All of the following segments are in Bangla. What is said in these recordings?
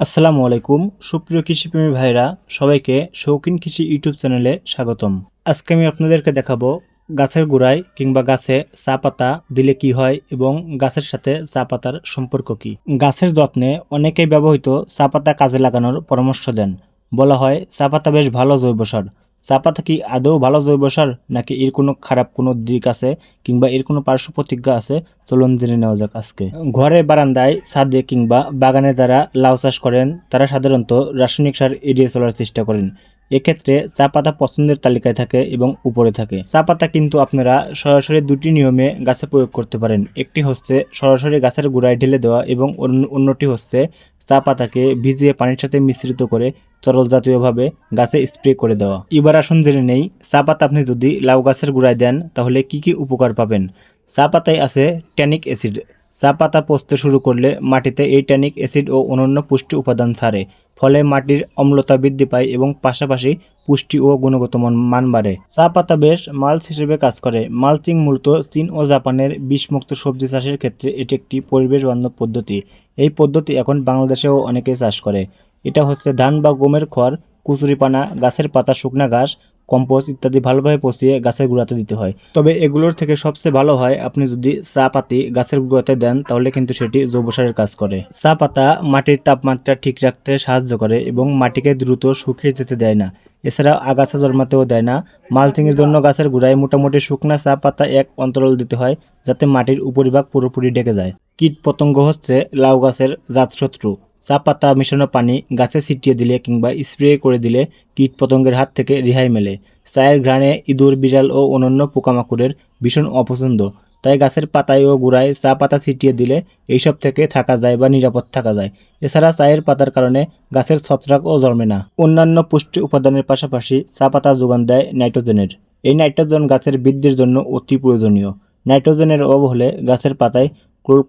আসসালামু আলাইকুম, সুপ্রিয় কৃষিপ্রেমী ভাইরা, সবাইকে শৌখিন কৃষি ইউটিউব চ্যানেলে স্বাগতম। আজকে আমি আপনাদেরকে দেখাবো গাছের গোড়ায় কিংবা গাছে চা পাতা দিলে কি হয় এবং গাছের সাথে চা পাতার সম্পর্ক কি। গাছের যত্নে অনেকেই ব্যবহৃত চা পাতা কাজে লাগানোর পরামর্শ দেন। বলা হয়, চা পাতা বেশ ভালো জৈব সার। চা পাতা কি আদৌ ভালো জৈব সার, নাকি এর কোনো খারাপ কোনো দিক আছে, কিংবা এর কোনো পার্শ্ব প্রতিজ্ঞা আছে? চলুন জেনে নেওয়া যাক আজকে। ঘরে বারান্দায়, ছাদে কিংবা বাগানে যারা লাউ চাষ করেন, তারা সাধারণত রাসায়নিক সার এড়িয়ে চলার চেষ্টা করেন। এক্ষেত্রে চা পাতা পছন্দের তালিকায় থাকে এবং উপরে থাকে। চা পাতা কিন্তু আপনারা সরাসরি দুটি নিয়মে গাছে প্রয়োগ করতে পারেন। একটি হচ্ছে সরাসরি গাছের গোড়ায় ঢেলে দেওয়া এবং অন্য- অন্যটি হচ্ছে চা পাতাকে ভিজিয়ে পানির সাথে মিশ্রিত করে তরল জাতীয়ভাবে গাছে স্প্রে করে দেওয়া। এবার আসুন জেনে নেই, চা পাতা আপনি যদি লাউ গাছের গোড়ায় দেন, তাহলে কি কি উপকার পাবেন? চা পাতায় আছে ট্যানিক অ্যাসিড। চা পাতা পচতে শুরু করলে মাটিতে এই ট্যানিক অ্যাসিড ও অন্যান্য পুষ্টি উপাদান ছাড়ে। ফলে মাটির অম্লতা বৃদ্ধি পায় এবং পাশাপাশি পুষ্টি ও গুণগত মান বাড়ে। চা পাতা বেশ মালচ হিসেবে কাজ করে। মালচিং মূলত চীন ও জাপানের বিষমুক্ত সবজি চাষের ক্ষেত্রে এটি একটি পরিবেশ বান্ধব পদ্ধতি। এই পদ্ধতি এখন বাংলাদেশেও অনেকে চাষ করে। এটা হচ্ছে ধান বা গমের খড়, কুচুরিপানা, গাছের পাতা, শুকনা ঘাস কম্পোস্ট ইত্যাদি ভালোভাবে পচিয়ে গাছের গুঁড়াতে দিতে হয়। তবে এগুলোর থেকে সবচেয়ে ভালো হয়, আপনি যদি চা পাতি গাছের গুঁড়াতে দেন, তাহলে কিন্তু সেটি জৈব সারের কাজ করে। চা পাতা মাটির তাপমাত্রা ঠিক রাখতে সাহায্য করে এবং মাটিকে দ্রুত শুকিয়ে যেতে দেয় না। এছাড়া আগাছা জন্মাতেও দেয় না। মালচিংয়ের জন্য গাছের গোড়ায় মোটামুটি শুকনা চা পাতা এক অন্তরাল দিতে হয়, যাতে মাটির উপরিভাগ পুরোপুরি ডেকে যায়। কীট পতঙ্গ হচ্ছে লাউ গাছের জাতশত্রু। চা পাতা মেশানো পানি গাছে ছিটিয়ে দিলে কিংবা স্প্রে করে দিলে কীট পতঙ্গের হাত থেকে রেহাই মেলে। চায়ের ঘ্রাণে ইঁদুর বিড়াল ও অন্যান্য পোকামাকড়ের ভীষণ অপছন্দ। তাই গাছের পাতায় ও গোড়ায় চা পাতা ছিটিয়ে দিলে এইসব থেকে থাকা যায় বা নিরাপদ থাকা যায়। এছাড়া চায়ের পাতার কারণে গাছের ছত্রাকও জন্মে না। অন্যান্য পুষ্টি উপাদানের পাশাপাশি চা পাতা যোগান দেয় নাইট্রোজেনের এই নাইট্রোজেন গাছের বৃদ্ধির জন্য অতি প্রয়োজনীয় নাইট্রোজেনের অভাব হলে গাছের পাতায়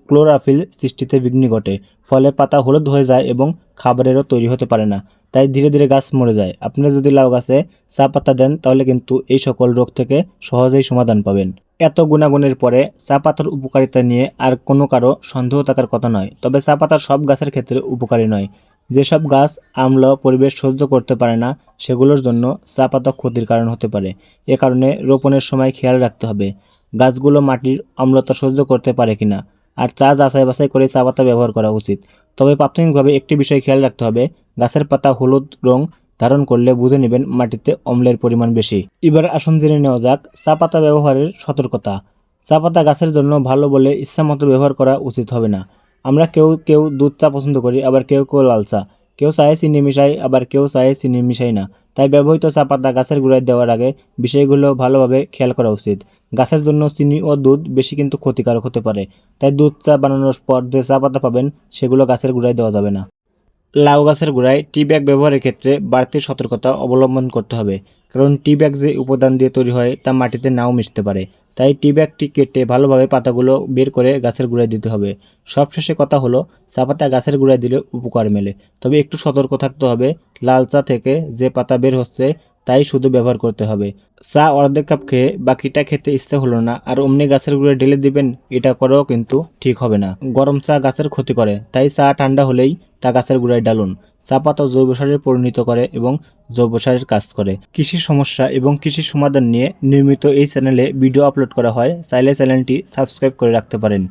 ক্লোরাফিল সৃষ্টিতে বিঘ্ন ঘটে, ফলে পাতা হলুদ হয়ে যায় এবং খাবারেরও তৈরি হতে পারে না, তাই ধীরে ধীরে গাছ মরে যায়। আপনি যদি লাউ গাছে চা পাতা দেন, তাহলে কিন্তু এই সকল রোগ থেকে সহজেই সমাধান পাবেন। এত গুণাগুণের পরে চা পাতার উপকারিতা নিয়ে আর কোনো কারও সন্দেহ থাকার কথা নয়, তবে চা পাতা সব গাছের ক্ষেত্রে উপকারী নয়। যেসব গাছ আমল, পরিবেশ সহ্য করতে পারে না, সেগুলোর জন্য চা পাতা ক্ষতির কারণ হতে পারে। এ কারণে রোপণের সময় খেয়াল রাখতে হবে। গাছগুলো মাটির অম্লতা সহ্য করতে পারে কিনা আর তা যাচাই বাছাই করে চা পাতা ব্যবহার করা উচিত। তবে প্রাথমিকভাবে একটি বিষয় খেয়াল রাখতে হবে, গাছের পাতা হলুদ রং ধারণ করলে বুঝে নেবেন মাটিতে অম্লের পরিমাণ বেশি। এবার আসন জেনে নেওয়া যাক চা পাতা ব্যবহারের সতর্কতা। চা পাতা গাছের জন্য ভালো বলে ইচ্ছামতো ব্যবহার করা উচিত হবে না। আমরা কেউ কেউ দুধ চা পছন্দ করি, আবার কেউ কেউ লাল চা। কেউ চায়ে চিনি মিশাই আবার কেউ চায়ে চিনি মিশাই না। তাই ব্যবহৃত চা পাতা গাছের গোড়ায় দেওয়ার আগে বিষয়গুলো ভালোভাবে খেয়াল করা উচিত। গাছের জন্য চিনি ও দুধ বেশি কিন্তু ক্ষতিকারক হতে পারে। তাই দুধ চা বানানোর পর যে চা পাতা পাবেন, সেগুলো গাছের গোড়ায় দেওয়া যাবে না। লাউ গাছের গোড়ায় টি ব্যাগ ব্যবহারের ক্ষেত্রে বাড়তি সতর্কতা অবলম্বন করতে হবে। কারণ টি ব্যাগ যে উপাদান দিয়ে তৈরি হয়, তা মাটিতে নাও মিশতে পারে। তাই টি ব্যাগটি কেটে ভালোভাবে পাতাগুলো বের করে গাছের গোড়ায় দিতে হবে। সবশেষে কথা হলো, চা পাতা গাছের গোড়ায় দিলে উপকার মেলে। তবে একটু সতর্ক থাকতে হবে। লাল চা থেকে যে পাতা বের হচ্ছে তাই শুধু ব্যবহার করতে হবে। চা অর্ধেক কাপ খেয়ে বাকিটা খেতে ইচ্ছে হলো না, আর অমনি গাছের গুঁড়ে ঢেলে দিবেন, এটা করেও কিন্তু ঠিক হবে না। গরম চা গাছের ক্ষতি করে, তাই চা ঠান্ডা হলেই তা গাছের গুঁড়ায় ডালুন। চা পাতা জৈব সারে পরিণত করে এবং জৈব সারের কাজ করে। কৃষি সমস্যা এবং কৃষি সমাধান নিয়ে নিয়মিত এই চ্যানেলে ভিডিও আপলোড করা হয়, চাইলে চ্যানেলটি সাবস্ক্রাইব করে রাখতে পারেন।